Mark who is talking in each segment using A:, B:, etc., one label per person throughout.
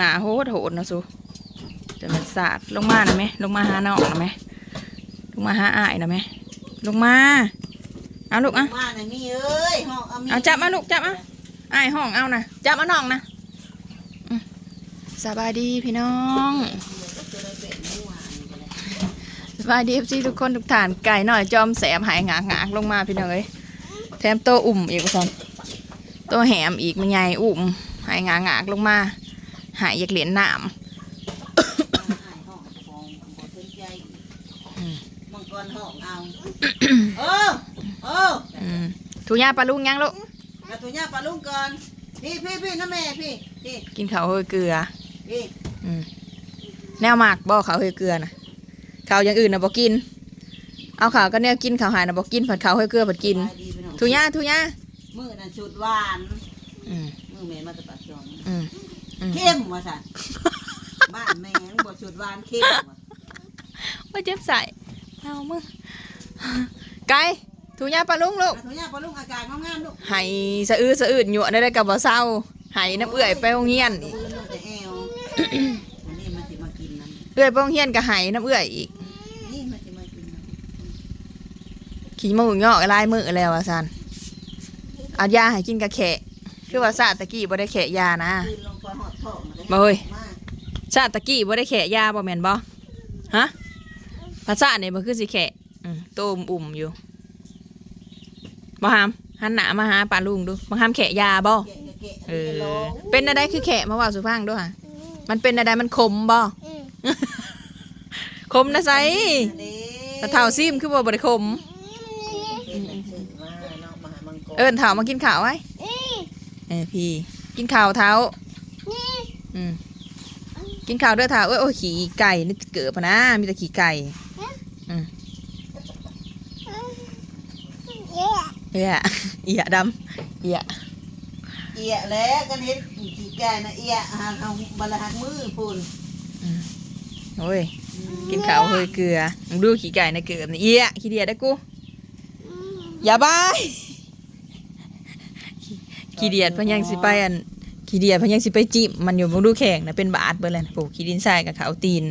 A: หนาโหดโหดนะสูจะมันสาดลงมาหน่อยไหมลงมาหาน้องหน่อยไหมลงมาหาอ้ายหน่อยไหมลงมาเอาลูกอะ
B: มาหน่อยนี่เอ้ยห้องเอามี
A: เอาจับมาลูกจับมาอ้ายห้องเอานะจับมาน้องนะอืมสบายดีพี่น้อง
B: จะได้เป็นเมื่อวานนี่ก็ได้
A: สบายดีพี่ทุกคนทุกฐานไก่หน่อยจอมแสบหายงากงากลงมาพี่น้องเอ้ยแถมโตวอุ่มอีกว่าซันโตวแหมอีกมันใหญ่อุ่มหายงากงากลงมา หายอยากเหรียญน้
B: อ้ายห้องของบ่สนใจ
A: อืม
B: มังกรห้องเอาเออเออำ
A: อืมทุย่าปลาลุงยังลูก
B: มาตัวย่าปลาลุงก่อน พี่พี่พี่น้าแม่พี่พี่
A: กินข้าวเฮยเกลือ
B: พี่
A: อืมแนวหมากบ่ข้าวเฮยเกลือนะข้าวอย่างอื่นนะบ่กิน เอาข้าวก็แนวกินข้าวหายนะบ่กินผัดข้าวเฮยเกลือผัดกิน
B: สบายดีพี่น้อง
A: ทุย่าทุย่า
B: มือนั่นชุดหวาน
A: อืม
B: มือแม่มาตะปัดจอง
A: อืมอืม
B: เข้มว่าสั่นบ้านแม่งบ่ชุดหวานเข้มว่ะ
A: ว่าเจ็บใส่เอามึงไก่ทุย่าปลาลุงลูก
B: มาตัวย่าปลาลุงอากาศงามๆลูก
A: ให้สะอื้อสะอื้นอยู่ได้ได้กับบ่เศร้าให้น้ำเอื่อยไปโรงเรียนอีก
B: ปืนลงแต่แอวอันนี้มันสิมากินน้ำ
A: เอื่อยไปโรงเรียนก็ให้น้ำเอื่อยอีก
B: นี่มันสิมากินน้ำ
A: ขี่มือเงาะลายมือแล้วว่าซันเอายาให้กินกับแขะคือว่าซาตะกี้บ่ได้แขะยานะ
B: ปืนลงไปหอดท้องมัน
A: มาเฮ้ย
B: มา
A: ซาตะกี้บ่ได้แขะยาบ่แม่นบ่ฮะภาษาเนี่ยบ่คือสิแขะอืมโตมอุ่มอยู่บ่หามหันหน้ามาหาป้าลุงดูบ่หามแขะยาบ่
B: แกะแกะ
A: เออ
B: แกะโล
A: เป็นอะไรคือแขะมาเว่าสุฟังด้วยค่ะมันเป็นอะไรมันขมบ่ขมนะไซ
B: นี่
A: แต่เท่าซิมคือบ่บริคม
B: เห็นหนังสือมาเนาะมาหามังกร
A: เอิญเท่ามากินข้าวไว้เออพี่กินข้าวเท้า อืมกินข้าวเด้อเท้าเอ้ยโอ้ยขี่ไก่นี่เกิดพะนะมีแต่ขี่ไก่อืมเอียเอียดำเอีย
B: เอียแล้วกันเห็นขี้แก่นะเอียหางเอาบลหักมือพุ่น
A: โอ้ยกินข้าวเฮ้ยเกลือมึงดูขี่ไก่นะเกิดนี่เอียขี้เดียได้กูอย่าบายขี้เดียดเพนยังสิไปอัน ขี้เดียดเพนยังสิไปจิ้มมันอยู่มึงดูแข่งนะเป็นบาดเบิ่เลยนะปลูกขี้ดินทรายกับขาวตีน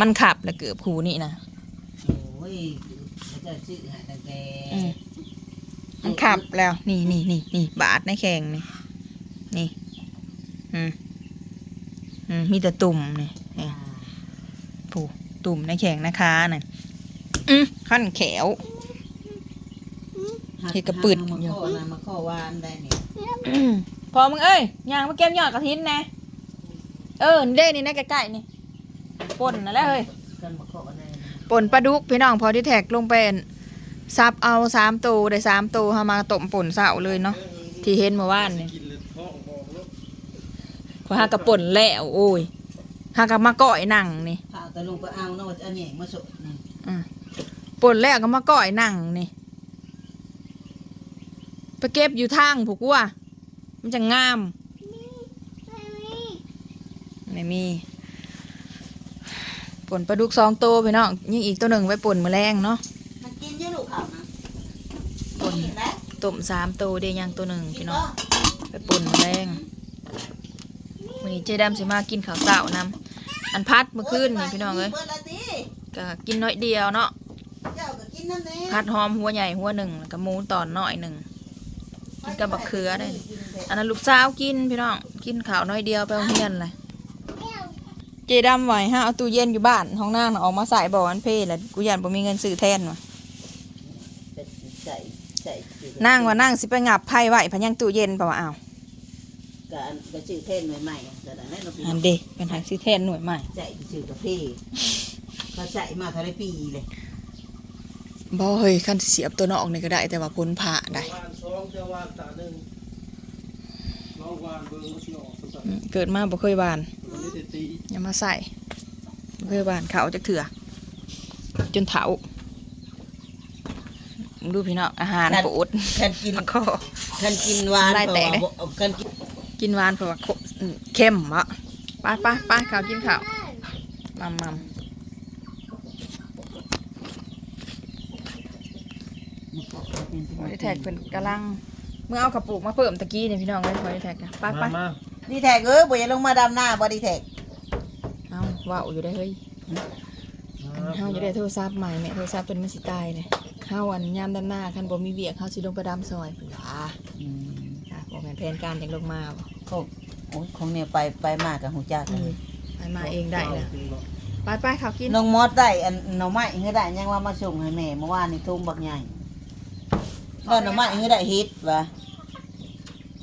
A: มันขับแล้วเกือบคูนี่นะ
B: โอ้ยเขาจะซื้อหาแต่แก
A: อืมมันขับแล้ว นี่นี่นี่นี่บาดในแข่งนี่นี่อืมอืมมีแต่ตุ่มนี่นี่ผูตุ่มในแข่งนะคะน่ะอืมขั้นแขว เฮ็ดกระปึด
B: มาข้อนะมาข้อวานได้เนี่ย
A: พอมึงเอ้ยย่างมาเก็บยอดกระถินนะเออนี่เด้นี่นะใกล้ๆนี่ป่นนั่นแหละเฮ้ย
B: กันมาข้อได้
A: ป่นปลาดุกพี่น้องพอที่แท็กลงเป็นซับเอาสามตัวได้สามตัวเฮามาต้มป่นเสาเลยเนาะที่เห็นเมื่อวานนี่พอหากระป่นแล้วโอ้ยหากระมาก้อยหนังนี่
B: ผ่าตะลุงไปเอาเนาะว่าจะเอาแหน่งมาสดนี่
A: อืมป่นแล้วก็มาก้อยหนังนี่ไปเก็บอยู่ทางผูกว่า มันจะงาม ไม่มีป่นปลาดุกสองตัวพี่น้องยังอีกตัวหนึ่งไว้ป่นมือแรงเนาะ
B: มันกินเยอะลูกเขานะ
A: ป่น
B: กินแล้ว
A: ต้มสามตัวเดียวยังตัวหนึ่ง
B: กิ
A: พี่
B: น
A: น้อง
B: บ่
A: ไปป่นมือแรงวันนี้เจ๊ดำสิมากินข้าวเสานำอันพัดเมื่อคืนนี่พี่น้องเอ้ย
B: ปิดละติ
A: ก็กินน้อยเดียวเนาะ
B: เจ้าก็กินนั่นแหละ
A: พัดหอมหัวใหญ่หัวหนึ่งแล้วก็หมูตอนน้อยหนึ่ง กินกับบักเขือได้อันนั้นลูกสาวกินพี่น้องกินข้าวน้อยเดียวไปโรงเรียนเลยเจดำไหวฮะเอาตู้เย็นอยู่บ้านห้องนั่งน่ะออกมาใส่บ่ออันเพ่แหละกูยันบ่มีเงินซื้อแทนว่ะ
B: ใส่ใส่
A: นั่งว่านั่งสิไปงับไพ่ไหวพันยังตู้เย็นเปล่าวะอ้าว
B: กอันไปซื้อเทนใหม่ๆแต่ละนั่นเราไป
A: อันเด็กเป็นหางซื้อแทนหน่วยใหม่
B: ใส่ไปซื้อกาแฟเขาใส่มาเท่าไรปีเลย
A: บ่เฮ้ยคันสิเสียบตัวนอกนี่ก็ได้ แต่ว่าพ้นผ่าได้
C: วานสองจะวานตาหนึ่งลองวานเบิ่งมันสิออกสัก
A: อืมเกิดมาบ่เคยบาน
C: มันไม่ได้ตี
A: อย่ามาใส่บ่เคยบานเขาจักเถื่อจนเถามึงดูพี่น้องอาหารโปรด
B: คันกิน
A: แล้วก็
B: คันกินหวาน
A: ลายแตกเลย
B: เพราะว่าคันกิน
A: กินหวานเพราะว่าโคอืมเข้มวะไปไปไปข้าวกินข้าวมัมมัม พอได้แท็กเป็นกำลังเมื่อเอากระปุกมาเพิ่มตะกี้เนี่ยพี่น้องเลยพอได้แท็กนะไปไป
C: มา
B: ดีแท็กเอ้ยบ่อย่าลงมาดำหน้าบ่ดีแท็ก
A: เอาเว้าอยู่ได้เฮ้ยเฮาจะได้โทรศัพท์ใหม่แม่โทรศัพท์เป็นมันสิตายเนี่ยเฮาอันยามด้านหน้าคันบ่มีเวียกเฮาสิลงไปดำซอยเพิ่นว่าค่ะบ่แม่นแผนการจังลงมาบ่
B: โอ้โอ้ยของเนี่ยไปไปมากกับหูจัก
A: อืมไปมาเองได้นะไปไปๆเขากิน
B: น้องมอสได้อันหน่อไม้เฮือได้ยังว่ามาส่งให้แม่เมื่อวานนี่ทุ่งบักใหญ่ ก็หน่อไม้เฮือได้เฮ็ดว่ะ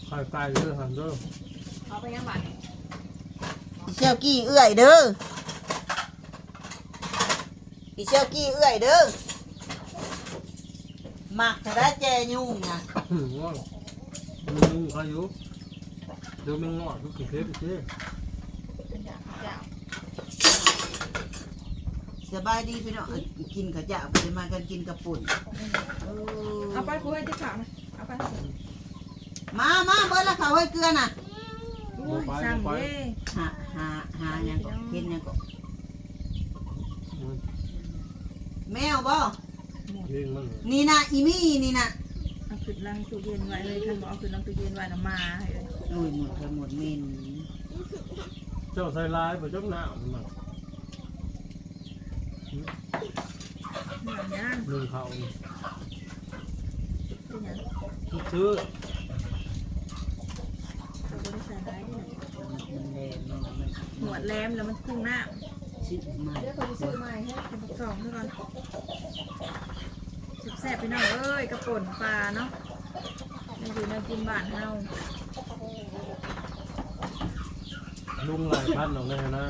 C: ไข่ไก่เด้อหันเด้อ
A: เอาไปยังบัด
B: อีเชี่ยวกี้เอื้อยเด้ออีเชี่ยวกี้เอื้อยเด้อมักจะได้แจยุ่งนะ
C: หืมว่ามึงใครอยู่เดี๋ยวมึงงอดก็กินเทปอีกที
B: สบายดีพี่น้องเอ้ยกินข้าวเจ้าไปมากันกินกับปุ่นเออ
A: เอาไปกูให้ที่ขาวนะเอาไป
B: มามาเบิดละข้าวให้เกลือน่ะ
A: โอ้ยซ้ำเด้
B: หาหาหาหยังก็เห็นหยังก็
C: อืม
B: แมวบ่
C: เลี้ยงมัน
B: นี่นะอีมี่นี่นะ
A: เอาขึ้นลังตู้เย็นไว้เลยคันบอกเอาขึ้นลังตู้เย็นไว้น่ะมาให้เลย
B: โอ้ยหมดไปหมดเมน
C: เจ้าใส่ลายไปจับหน้ามัน
A: หนังย่าง
C: หนึ่งเขา
A: เป็นหยัง
C: ซื้อ
A: เราบ่ได้ใส่ร้ายที่ไหน
B: มันแรงมันมัน
A: หนวดแหลมแล้วมันพุ่งหน้า
B: ชิบมา
A: เดี๋ยวเขาจะซื้อใหม่ให้เป็นบักสองเท่ากันแซ่บๆไปหน่อยเอ้ยกระป่นปลาเนาะนี่คือแนกินบ้านเฮา
C: ลุงหลายพันเอาแน่นะ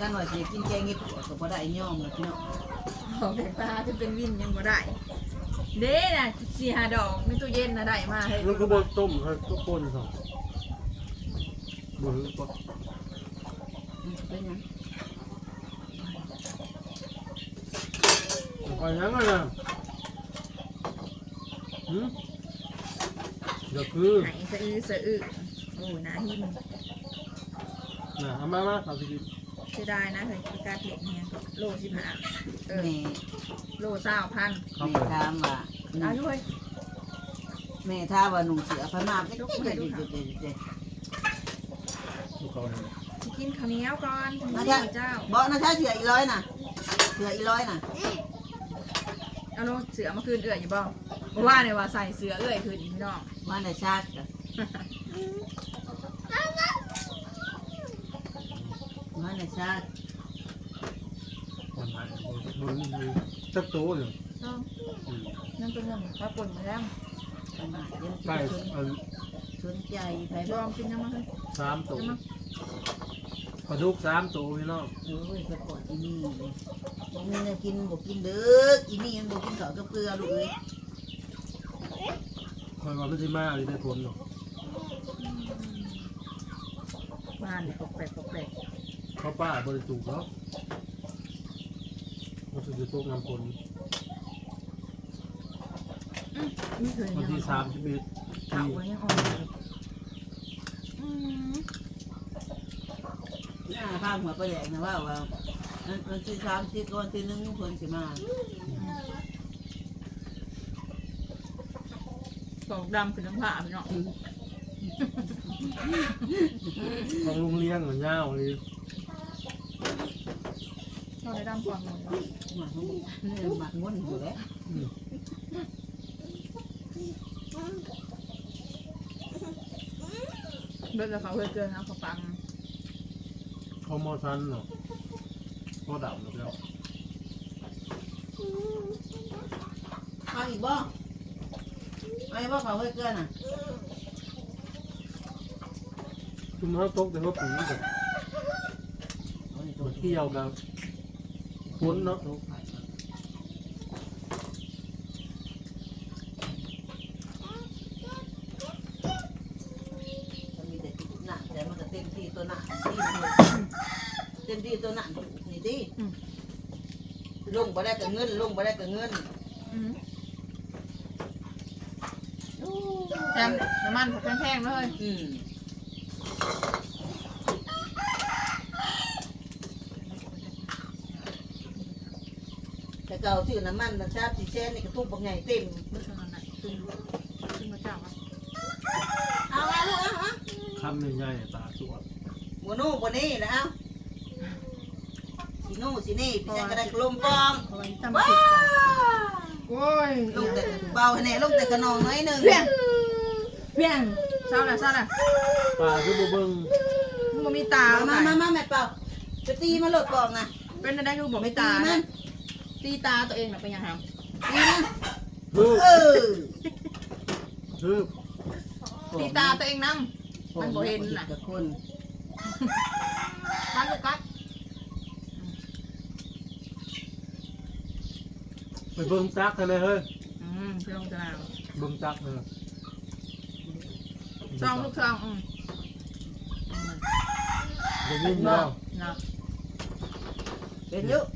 B: กันว่าสิกินแกงเห็ดหัวก็บ่ได้ย่อมแล้วพี่น้อง
A: ออกจากตาจะเป็นวินยังบ่ได้ เด้น่ะสี่ห้าดอกในตู้เย็นน่ะได้มาให้
C: มันก็บดต้มให้ทุกคนสองบุหรี่ปะ
B: อืมเป็นหยัง
C: ไปยังไงนะหืมเดี๋ยวคือ
A: ไหนสะอื้อสะอื้อโอ้ยน่าหิม
C: น่ะเอามามาเอาสิกิน
A: เสียดายนะเคยคือการเปลี่ยนเนี่ยโลสิบห้าเออ
B: แม่
A: โลเศร้าพัน
C: เข้า
B: แม่
C: ไป
B: ถามว่า
A: เอาด้วย
B: แม่ถามว่าหนุ่มเสือพม่าก็เจ๊เจ๊เจ๊เจ๊เจ๊
C: ดูเขาเนี่ย
A: สิกินข้าวเหนียวก่อนถึง
B: มา
A: จะ
B: จ้ะ
A: เจ้า
B: บอกนะถ้าเสืออีร้อยน่ะเสืออีร้อยน่ะ
A: เอาโลเสือมาคืนเอื่อยอยู่บ่เพราะว่าเนี่ยว่าใส่เสือเอื่อยคืนอีกพี่น้อง
B: ว่าในชาติกะ ว่าในชาติ
C: มันหายบนมีจักโตอยู่
A: ต้องนั่นเป็นเรื่องปลาปนมาแล้ว
B: พม่าเดี๋ยว
C: ไก่
B: สนใจไป
A: ลองกินยังมาเลย
C: สามตัว
A: ยังมา
C: ปลาดุกสามตัวพี่น้อง
B: โอ้ยไปปอดอีนี่เลยบอกมีเนื้อกินบอกกินเด้ออีนี่มันบอกกินข้าวกับเกลือลูกเอ้ย
C: คอยว่าไม่ใช่มาหรือได้ผลหรอก
A: บ้านเนี่ยปกแปลกปกแปลก
C: เขาป้าบริสุทธิ์แล้วมันจะตกน้ำผล
A: ไม่เคย
C: วัน
A: ยัง
C: ที่สามสิบเอ็ด
A: เก่าเลยยังอ่อนอยู่อืม
B: หน้าข้างหัวประแดกนะว่าว่ามันมันที่สามที่ก่อนที่หนึ่งคนสิมา
A: สองดำคือน้ำผ้าพี่น้อง
C: ของลุงเลี้ยงเหมือนย่าวเลย
A: เราได้ดำก่อนหมด
B: หมักเนี่ยหมักม้วนอยู่แล้ว
C: อืม
A: เบิกกับเขาเพื่อเกินเอาเขาปัง
C: เขามอชันเนาะมอดับแล้ว
B: เอาอีกบ่เอาอีกบ่เขาให้เกลือน่ะ
C: จุ่มเขาตกแต่ว่าปุ๋ยแบบเกี่ยวกับ พ้นเนาะ
B: มันมีแต่ติดหนักแต่มันก็เต็มที่ตัวหนักเต็มที่ตัวหนักนี่ดิลงบ่ได้กับเงินลงบ่ได้กับเงิน
A: อืมแถมน้ำมันผักแพงๆเลย
B: อืมแต่เก่าชื่อน้ำมันมันชาบสีแช่นี่กระตุ้มปักใหญ่เต็ม
A: เบิกเท่านั้นน่ะขึ้นขึ้นมาเจ้าอะ
B: เอาเอาเอาเอา
C: คำใหญ่ๆต
B: บัวนู่บัวนี่นะเอ้าสินู่สินี่พี่แจ๊กก็ได้กลมปอง
A: เพราะว่าจำ
B: ว้า
A: ผิดกันโอ้ย
B: ลงแต่เบาให้แน่ลงแต่ขนองน้อยหนึ่ง
A: เพียงเพียงเศร้าละเศร้าละ
C: ปลาคือบ่เบิ่ง
A: มึงบ่มีตา
B: มา
A: มา
B: มามาแม่เป่าจะตีมาโหลดกล่องนะ
A: เป็นอะไรคือบ่มี
B: ตี
A: ตา
B: มั
A: นะ
B: น
A: ตีตาตัวเองน่ะเป็นยังไง
B: ตีมัน
C: คือ
B: เออ
C: คือ
A: ตีตาตัวเองนำมันบ่เห็นน่ะ
B: กับคน
A: มันลูกกัด
C: ไปเบิ่งจักให้แม่เฮ้ย
A: อืมพี่ลงตาราง
C: เบิ่งจักเออ
A: ซองลูกซองอืม
C: เดี๋ยวนี้มี
A: เนาะ
C: แล้ว
A: เนาะ
B: เ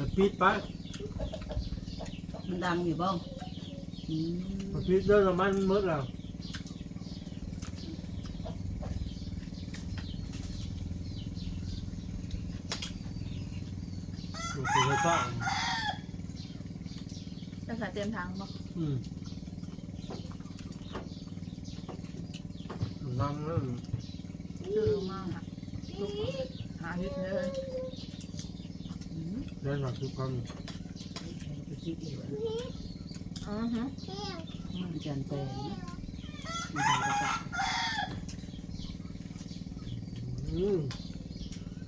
B: ป็นอยุ
C: ไปปิดไป
B: มันดังอยู่บ้างอืม
C: ไปปิดเรื่องน้ำมันหมดแล้วดูสิเขาสร้าง
A: จะใส่เต็มทางบ่
C: อืมนั่งนั่น
A: คือมากค่ะลูกหาฮิตเลย
C: เล่นหลักทุกครั้ง
B: ไปคิดอีกว่า
A: อือฮึ
B: มันจันแปลงนะมันดังกระจาย
C: อืม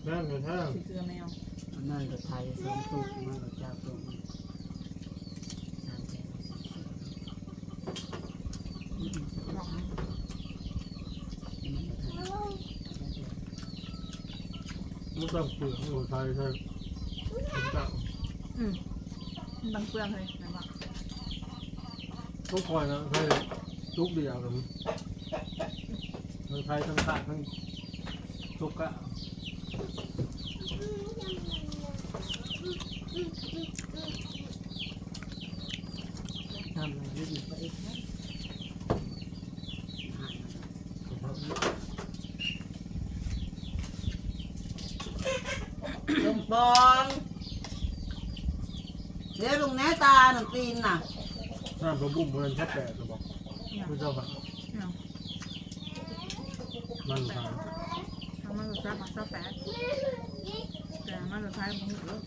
C: แม่งกระแทก
A: สีเกลือแมว
B: มันนั่นกับไทยสองตุกมันกับเจ้าตุกสามแสนสี่สิบอืม
A: บอกให้
B: มันกับไทย
C: ไม่ต้องเปลือกหัวไทยใช่ผมจะ
A: อืมมันบังเปลืองเลยนะว่า
C: ต้องคอยนะใช่ทุกเดียวกันทั้งไทยทั้งตาทั้งทุกกะ
B: ทำอะไรไม่ดีก็เอ็กซ์นะลงปอง เดี๋ยวลุงแน่ตาหนึ่งตีนน่ะ
C: น้ำกระบุ่มเหมือนแค่แปดจะบอก
A: เนี่ย
C: ผู้เจ้าค่ะ
A: เนี่ย
C: มันทาง
A: ทำมันรสชาติมันชอบแปดแต่มันรสชาติมันเยอะ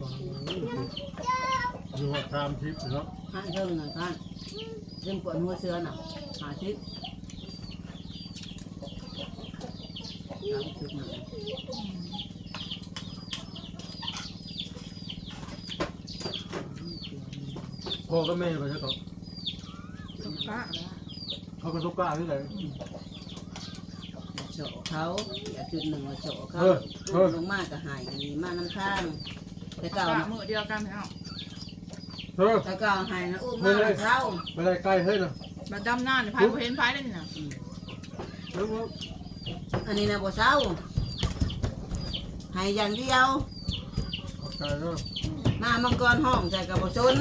C: ฟังอยู่หัวตามทิพย์เนาะ
B: ห้าเท่าหนึ่งท่านเรื่องปวดหัวเสือน่ะหาทิศสามสิบหนึ่ง
A: อืม
C: พ่อก็แม่ไปใช่ก่อน
A: สุกกะแล้ว
C: เขาก็ทุกกะที่ไหน
B: โฉเขาอย่าจุดหนึ่งว่าโฉเขา
C: เออเออ
B: ลงมากก็หายดีมากน้ำข้างแต่เก่ากะนะ
A: มือเดียวกันพี่น้อง
C: เฮ้ย
B: แต่เก่าหายนะอุ้มมากน้ำเข้า
C: ไม่ได้ใกล้เฮ้ยนะ
A: แบบดำหน้าเนี่ยพายบ่เห็นพายได้นี่นะ
B: อืม
C: แล้วก็
B: อันนี้นะบ่เศร้าหายอย่างเดียว
C: ขอบใจเนาะ
B: หน้ามังกรห้องใจกับบ่ชน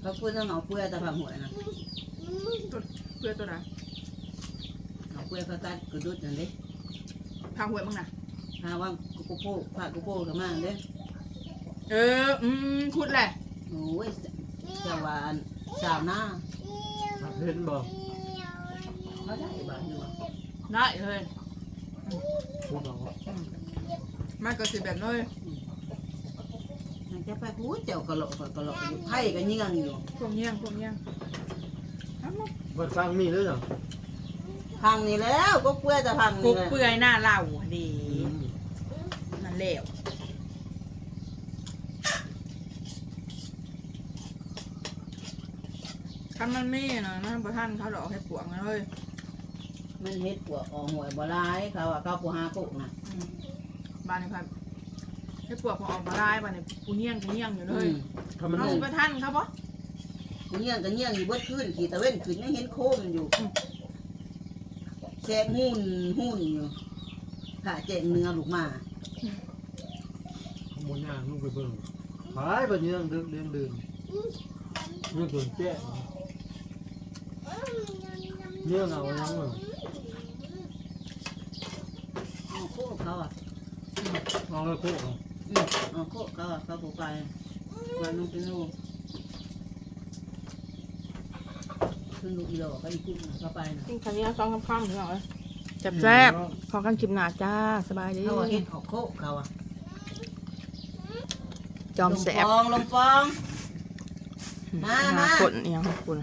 B: เขาพูดเรื่องเอาเปลือยแต่ผังหวยนะ
A: ตัวเพื่อตัวไหน
B: เอาเปลือยเขาตัดกระดุดนั่นเด้
A: ทางหวยมึงน่ะ
B: หาว่ากุกุโป้ผ้ากุโป้กับมาเด้
A: เออ อืมพูดแหละ
B: โอ้ยเจ้าว่าอันสาวหน้า
C: เห็นบ่
B: เขาได้บ้านอยู่
A: ได้เลย
C: พูดเอา
A: อืมมันก็สิแบบน้อย
B: มันจะไปพูดเจ้ากะโหลกกะโหลกอยู่ไผ่ก็เยี่ยงอยู่
A: พวกเงี้ยงพวกเงี้ยงเอามา
C: บัดฟังมีด้วยเหรอ
B: พังนี่แล้วก็เปลือยแต่พัง
A: กุ
B: นี่
A: ก
B: แหละ
A: เปื่อยหน้าเหล่าดี
C: อืม
A: นั่นเหลวคันมันมีนะนะประท่านเขาดอกให้ปวงนะเฮ้ย
B: มันเฮ็ดปวกออกหวยบ่ร้ายเขาว่าเขาปูหากุกนะ
A: อืมบ้านนี่พันให้ปวกพอออกมาได้บ้านนี่กูเงี้ยงกูเงี้ยงอยู่เล
B: อื
A: ย
B: ม
C: ถ้ามัน
A: เอาสิประท่านครับปะ
B: เยี่ยงก็เยี่ยงอยู่เบิดขึ้นขี่ตะเว้นขึ้นยังเห็นโคมอยู่แซกหุ่นหุ่นอยู่ผ่าแจงเนื้อลูกมา
C: ขโมยย่างลูกไปเบิ่งหายไปเนี่ยเดินเดินเดินเนี่ยตัวแจ้เนี่ยเอายังไง
B: เอา โคกเขาอะ
C: เอาแล้วโค้ง
B: อืมเอาโคกเขาอะเขาปูไปมาน้องเป็นลูกขึ้นลูกอีหลอกก็อีกุ้งเข้าไปนะ
A: กินข้าวเหนียวสองคำๆพี่น้องเอ้ยแซ่บๆพอกันคลิปหน้าจ้าสบายดี
B: เขาว่าเห็ดออกโคกเขาอะ
A: จอมแสบ
B: ลงปองลงปอง มา
A: หา
B: มา
A: คนอหยังของคุณ